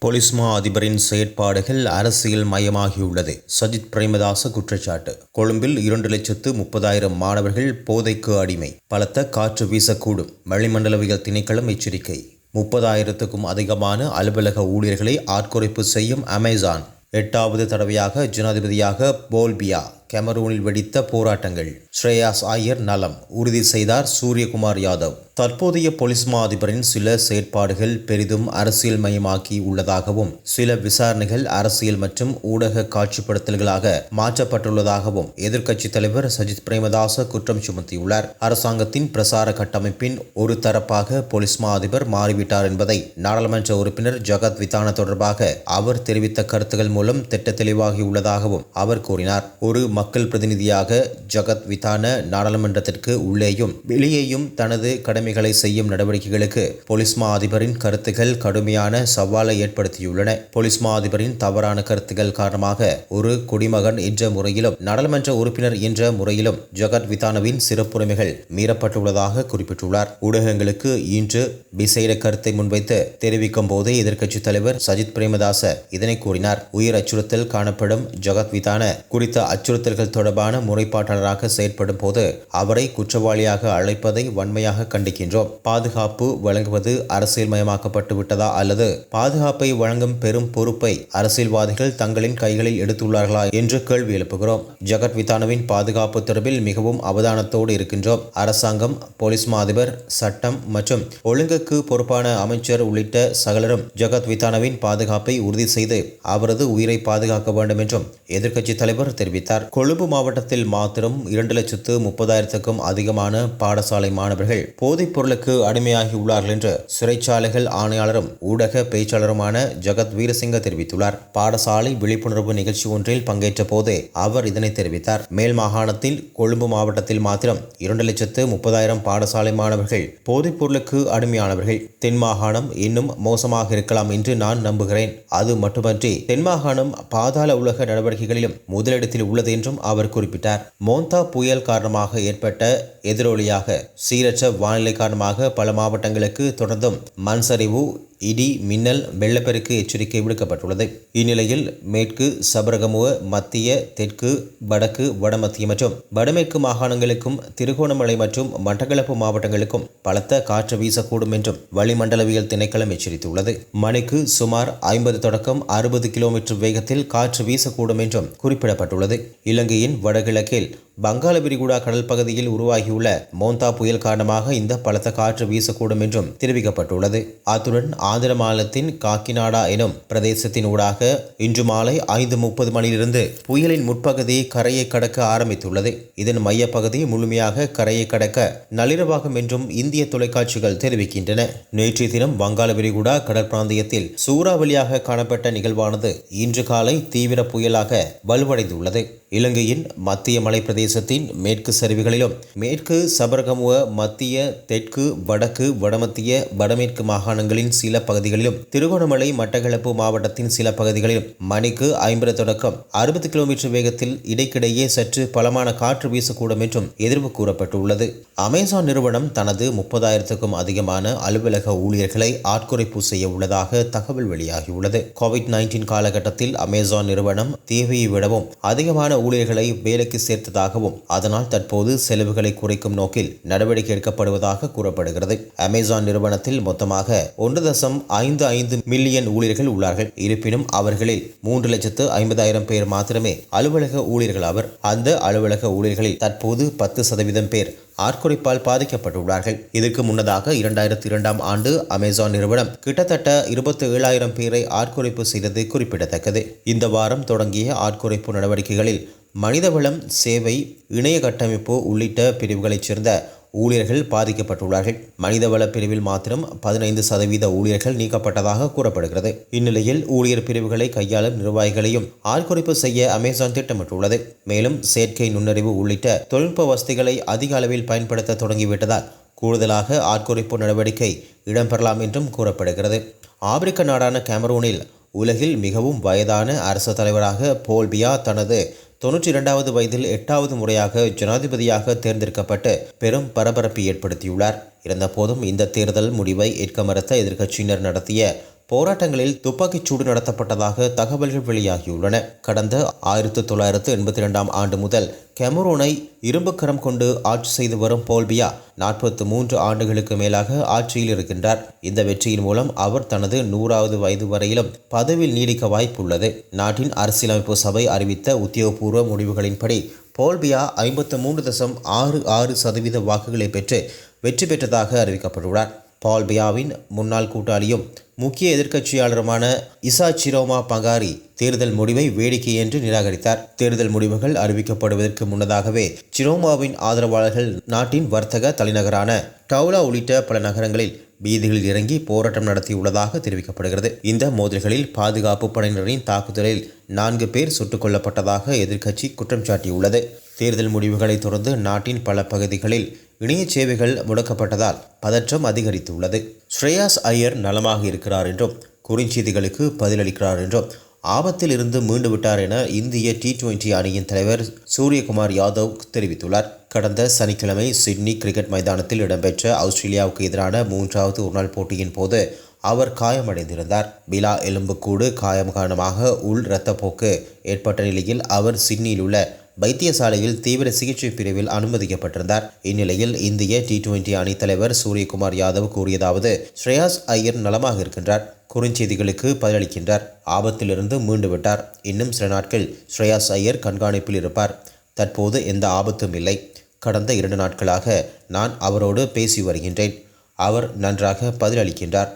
Police மா அதிபரின் செயற்பாடுகள் அரசியல் மயமாகியுள்ளது. சஜித் பிரேமதாச குற்றச்சாட்டு. கொழும்பில் இரண்டு லட்சத்து முப்பதாயிரம் மாணவர்கள் போதைக்கு அடிமை. பலத்த காற்று வீசக்கூடும். வளிமண்டலவியல் திணைக்களம் எச்சரிக்கை. முப்பதாயிரத்துக்கும் அதிகமான அலுவலக ஊழியர்களை ஆட்குறைப்பு செய்யும் அமேசான். எட்டாவது தடவையாக ஜனாதிபதியாக போல்பியா கெமரூனில் வெடித்த போராட்டங்கள். ஸ்ரேயாஸ் ஐயர் நலம் உறுதி செய்தார் சூரியகுமார் யாதவ். தற்போதைய போலீஸ் மா அதிபரின் சில செயற்பாடுகள் பெரிதும் அரசியல் மயமாக்கி உள்ளதாகவும் சில விசாரணைகள் அரசியல் மற்றும் ஊடக காட்சிப்படுத்தல்களாக மாற்றப்பட்டுள்ளதாகவும் எதிர்க்கட்சித் தலைவர் சஜித் பிரேமதாச குற்றம் சுமத்தியுள்ளார். அரசாங்கத்தின் பிரசார கட்டமைப்பின் ஒரு தரப்பாக போலீஸ் மா அதிபர் மாறிவிட்டார் என்பதை நாடாளுமன்ற உறுப்பினர் ஜகத் விதான தொடர்பாக அவர் தெரிவித்த கருத்துகள் மூலம் திட்ட தெளிவாகியுள்ளதாகவும் அவர் கூறினார். ஒரு மக்கள் பிரதிநிதியாக ஜகத் விதான நாடாளுமன்றத்திற்கு உள்ளேயும் வெளியேயும் தனது கடமைகளை செய்யும் நடவடிக்கைகளுக்கு பொலிஸ்மா அதிபரின் கருத்துக்கள் கடுமையான சவாலை ஏற்படுத்தியுள்ளன. பொலிஸ்மா அதிபரின் தவறான கருத்துக்கள் காரணமாக ஒரு குடிமகன் என்ற முறையிலும் நாடாளுமன்ற உறுப்பினர் என்ற முறையிலும் ஜகத் விதானவின் சிறப்புரிமைகள் மீறப்பட்டுள்ளதாக குறிப்பிட்டுள்ளார். ஊடகங்களுக்கு இன்று விசேட கருத்தை முன்வைத்து தெரிவிக்கும் போதே எதிர்க்கட்சித் தலைவர் சஜித் பிரேமதாச இதனை கூறினார். உயிர் அச்சுறுத்தல் காணப்படும் ஜகத் விதான குறித்த அச்சுறுத்தல்கள் தொடர்பான முறைப்பாட்டாளராக செயற்படும் போது அவரை குற்றவாளியாக அழைப்பதை வன்மையாக கண்டிக்கின்றோம். பாதுகாப்பு வழங்குவது அரசியல் மயமாக்கப்பட்டு விட்டதா அல்லது பாதுகாப்பை வழங்கும் பெரும் பொறுப்பை அரசியல்வாதிகள் தங்களின் கைகளில் எடுத்துள்ளார்களா என்று கேள்வி எழுப்புகிறோம். ஜகத் விதானவின் பாதுகாப்பு தொடர்பில் மிகவும் அவதானத்தோடு இருக்கின்றோம். அரசாங்கம் போலீஸ் மாதிபர் சட்டம் மற்றும் ஒழுங்குக்கு பொறுப்பான அமைச்சர் உள்ளிட்ட சகலரும் ஜகத் விதானவின் பாதுகாப்பை உறுதி செய்து அவரது உயிரை பாதுகாக்க வேண்டும் என்றும் எதிர்க்கட்சி தலைவர் தெரிவித்தார். கொழும்பு மாவட்டத்தில் மாத்திரம் இரண்டு லட்சத்து முப்பதாயிரத்துக்கும் அதிகமான பாடசாலை மாணவர்கள் போதைப் பொருளுக்கு அடிமையாகி உள்ளார்கள் என்று சிறைச்சாலைகள் ஆணையாளரும் ஊடக பேச்சாளருமான ஜெகத் வீரசிங்க தெரிவித்துள்ளார். பாடசாலை விழிப்புணர்வு நிகழ்ச்சி ஒன்றில் பங்கேற்ற போது அவர் இதனை தெரிவித்தார். மேல் மாகாணத்தில் கொழும்பு மாவட்டத்தில் மாத்திரம் இரண்டு லட்சத்து முப்பதாயிரம் பாடசாலை மாணவர்கள் போதைப் பொருளுக்கு அடிமையானவர்கள். தென் மாகாணம் இன்னும் மோசமாக இருக்கலாம் என்று நான் நம்புகிறேன். அது மட்டுமன்றி தென் மாகாணம் பாதாள உலக நடவடிக்கைகளிலும் முதலிடத்தில் உள்ளது என்றும் அவர் குறிப்பிட்டார். மோந்தா புயல் காரணமாக ஏற்பட்ட எதிரொலியாக சீரற்ற வானிலை காரணமாக பல மாவட்டங்களுக்கு தொடர்ந்தும் மண்சரிவு இடி மின்னல் வெள்ளப்பெருக்கு எச்சரிக்கை விடுக்கப்பட்டுள்ளது. இந்நிலையில் மேற்கு சபரகமுவ மத்திய தெற்கு வடக்கு வடமத்திய மற்றும் வடமேற்கு மாகாணங்களுக்கும் திருகோணமலை மற்றும் மட்டக்களப்பு மாவட்டங்களுக்கும் பலத்த காற்று வீசக்கூடும் என்றும் வளிமண்டலவியல் திணைக்களம் எச்சரித்துள்ளது. மணிக்கு சுமார் ஐம்பது தொடக்கம் அறுபது கிலோமீட்டர் வேகத்தில் காற்று வீசக்கூடும் என்றும் குறிப்பிடப்பட்டுள்ளது. இலங்கையின் வடகிழக்கில் வங்காள விரிகுடா கடல் பகுதியில் உருவாகியுள்ள மோந்தா புயல் காரணமாக இந்த பலத்த காற்று வீசக்கூடும் என்றும் தெரிவிக்கப்பட்டுள்ளது. அத்துடன் ஆந்திர மாநிலத்தின் காக்கிநாடா எனும் பிரதேசத்தின் ஊடாக இன்று மாலை ஐந்து முப்பது மணியிலிருந்து புயலின் முற்பகுதி கரையை கடக்க ஆரம்பித்துள்ளது. இதன் மையப்பகுதி முழுமையாக கரையை கடக்க நள்ளிரவாகும் என்றும் இந்திய தொலைக்காட்சிகள் தெரிவிக்கின்றன. நேற்றைய தினம் வங்காள விரிகுடா கடற்பிராந்தியத்தில் சூறாவளியாக காணப்பட்ட நிகழ்வானது இன்று காலை தீவிர புயலாக வலுவடைந்துள்ளது. இலங்கையின் மத்திய மலை பிரதேசத்தின் மேற்கு சரிவுகளிலும் மேற்கு சபரகமுவ மத்திய தெற்கு வடக்கு வடமத்திய வடமேற்கு மாகாணங்களின் சில பகுதிகளிலும் திருகோணமலை மட்டக்களப்பு மாவட்டத்தின் சில பகுதிகளிலும் மணிக்கு ஐம்பது தொடக்கம் அறுபது கிலோமீட்டர் வேகத்தில் இடைக்கிடையே சற்று பலமான காற்று வீசக்கூடும் என்றும் எதிர்ப்பு கூறப்பட்டுள்ளது. அமேசான் நிறுவனம் தனது முப்பதாயிரத்துக்கும் அதிகமான அலுவலக ஊழியர்களை ஆட்குறைப்பு செய்ய உள்ளதாக தகவல் வெளியாகியுள்ளது. கோவிட் நைன்டீன் காலகட்டத்தில் அமேசான் நிறுவனம் தேவையை விடவும் அதிகமான ஊழியர்களை வேலைக்கு சேர்த்ததாகவும் அதனால் தற்போது செலவுகளை குறைக்கும் நோக்கில் நடவடிக்கை எடுக்கப்படுவதாக கூறப்படுகிறது. அமேசான் நிறுவனத்தில் மொத்தமாக ஒன்று தசம் ஐந்து ஐந்து மில்லியன் ஊழியர்கள் உள்ளார்கள். இருப்பினும் அவர்களில் மூன்று லட்சத்து ஐம்பதாயிரம் பேர் மாத்திரமே அலுவலக ஊழியர்கள் அவர் அந்த அலுவலக ஊழியர்களில் தற்போது பத்து சதவீதம் பேர் ஆட்குறைப்பால் பாதிக்கப்பட்டுள்ளார்கள். இதற்கு முன்னதாக இரண்டாயிரத்தி இரண்டாம் ஆண்டு அமேசான் நிறுவனம் கிட்டத்தட்ட இருபத்தி ஏழாயிரம் பேரை ஆட்குறைப்பு செய்தது குறிப்பிடத்தக்கது. இந்த வாரம் தொடங்கிய ஆட்குறைப்பு நடவடிக்கைகளில் மனிதவளம் சேவை இணைய கட்டமைப்பு உள்ளிட்ட பிரிவுகளைச் சேர்ந்த ஊழியர்கள் பாதிக்கப்பட்டுள்ளார்கள். மனிதவள பிரிவில் மாத்திரம் பதினைந்து சதவீத ஊழியர்கள் நீக்கப்பட்டதாக கூறப்படுகிறது. இந்நிலையில் ஊழியர் பிரிவுகளை கையாளும் நிர்வாகிகளையும் ஆள்குறைப்பு செய்ய அமேசான் திட்டமிட்டுள்ளது. மேலும் செயற்கை நுண்ணறிவு உள்ளிட்ட தொழில்நுட்ப வசதிகளை அதிக அளவில் பயன்படுத்த தொடங்கிவிட்டதால் கூடுதலாக ஆட்குறைப்பு நடவடிக்கை இடம்பெறலாம் என்றும் கூறப்படுகிறது. ஆப்பிரிக்க நாடான கேமரூனில் உலகில் மிகவும் வயதான அரசு தலைவராக போல்பியா தனது தொன்னூற்றி இரண்டாவது வயதில் எட்டாவது முறையாக ஜனாதிபதியாக தேர்ந்தெடுக்கப்பட்டு பெரும் பரபரப்பை ஏற்படுத்தியுள்ளார். இருந்தபோதும் இந்த தேர்தல் முடிவை ஏற்க மறுத்த எதிர்க்கட்சியினர் நடத்திய போராட்டங்களில் துப்பாக்கிச் சூடு நடத்தப்பட்டதாக தகவல்கள் வெளியாகியுள்ளன. கடந்த ஆயிரத்து தொள்ளாயிரத்து எண்பத்தி ரெண்டாம் ஆண்டு முதல் கெமரூனை இரும்புக்கரம் கொண்டு ஆட்சி செய்து வரும் போல்பியா நாற்பத்து மூன்று ஆண்டுகளுக்கு மேலாக ஆட்சியில் இருக்கின்றார். இந்த வெற்றியின் மூலம் அவர் தனது நூறாவது வயது வரையிலும் பதவியில் நீடிக்க வாய்ப்புள்ளது. நாட்டின் அரசியலமைப்பு சபை அறிவித்த உத்தியோகபூர்வ முடிவுகளின்படி போல்பியா ஐம்பத்து மூன்று தசம் ஆறு ஆறு சதவீத வாக்குகளை பெற்று வெற்றி பெற்றதாக அறிவிக்கப்பட்டுள்ளார். பால்பியாவின் முன்னாள் கூட்டாளியும் முக்கிய எதிர்க்கட்சியாளருமான இசா சிரோமா பகாரி தேர்தல் முடிவை வேடிக்கை என்று நிராகரித்தார். தேர்தல் முடிவுகள் அறிவிக்கப்படுவதற்கு முன்னதாகவே சிரோமாவின் ஆதரவாளர்கள் நாட்டின் வர்த்தக தலைநகரான டவுலா உள்ளிட்ட பல நகரங்களில் வீதிகளில் இறங்கி போராட்டம் நடத்தியுள்ளதாக தெரிவிக்கப்படுகிறது. இந்த மோதல்களில் பாதுகாப்பு படையினரின் தாக்குதலில் நான்கு பேர் சுட்டுக் கொல்லப்பட்டதாக எதிர்க்கட்சி குற்றம் சாட்டியுள்ளது. தேர்தல் முடிவுகளை தொடர்ந்து நாட்டின் பல பகுதிகளில் இணைய சேவைகள் முடக்கப்பட்டதால் பதற்றம் அதிகரித்துள்ளது. ஸ்ரேயாஸ் ஐயர் நலமாக இருக்கிறார் என்றும் குறுஞ்செய்திகளுக்கு பதிலளிக்கிறார் என்றும் ஆபத்தில் இருந்து மீண்டு விட்டார் என இந்திய டி டுவெண்டி அணியின் தலைவர் சூரியகுமார் யாதவ் தெரிவித்துள்ளார். கடந்த சனிக்கிழமை சிட்னி கிரிக்கெட் மைதானத்தில் இடம்பெற்ற ஆஸ்திரேலியாவுக்கு எதிரான மூன்றாவது ஒருநாள் போட்டியின் போது அவர் காயமடைந்திருந்தார். பிலா எலும்புக்கூடு காயம் காரணமாக உள் இரத்தப்போக்கு ஏற்பட்ட நிலையில் அவர் சிட்னியில் உள்ள வைத்தியசாலையில் தீவிர சிகிச்சை பிரிவில் அனுமதிக்கப்பட்டிருந்தார். இந்நிலையில் இந்திய டி டுவெண்டி அணித்தலைவர் சூரியகுமார் யாதவ் கூறியதாவது ஸ்ரேயாஸ் ஐயர் நலமாக இருக்கின்றார் குறுஞ்செய்திகளுக்கு பதிலளிக்கின்றார் ஆபத்திலிருந்து மீண்டு விட்டார் இன்னும் சில நாட்கள் ஸ்ரேயாஸ் ஐயர் கண்காணிப்பில் இருப்பார். தற்போது எந்த ஆபத்தும் இல்லை. கடந்த இரண்டு நாட்களாக நான் அவரோடு பேசி வருகின்றேன். அவர் நன்றாக பதிலளிக்கின்றார்.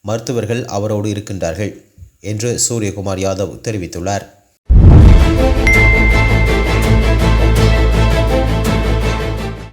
மருத்துவர்கள் அவரோடு இருக்கின்றார்கள் என்று சூரியகுமார் யாதவ் தெரிவித்துள்ளார்.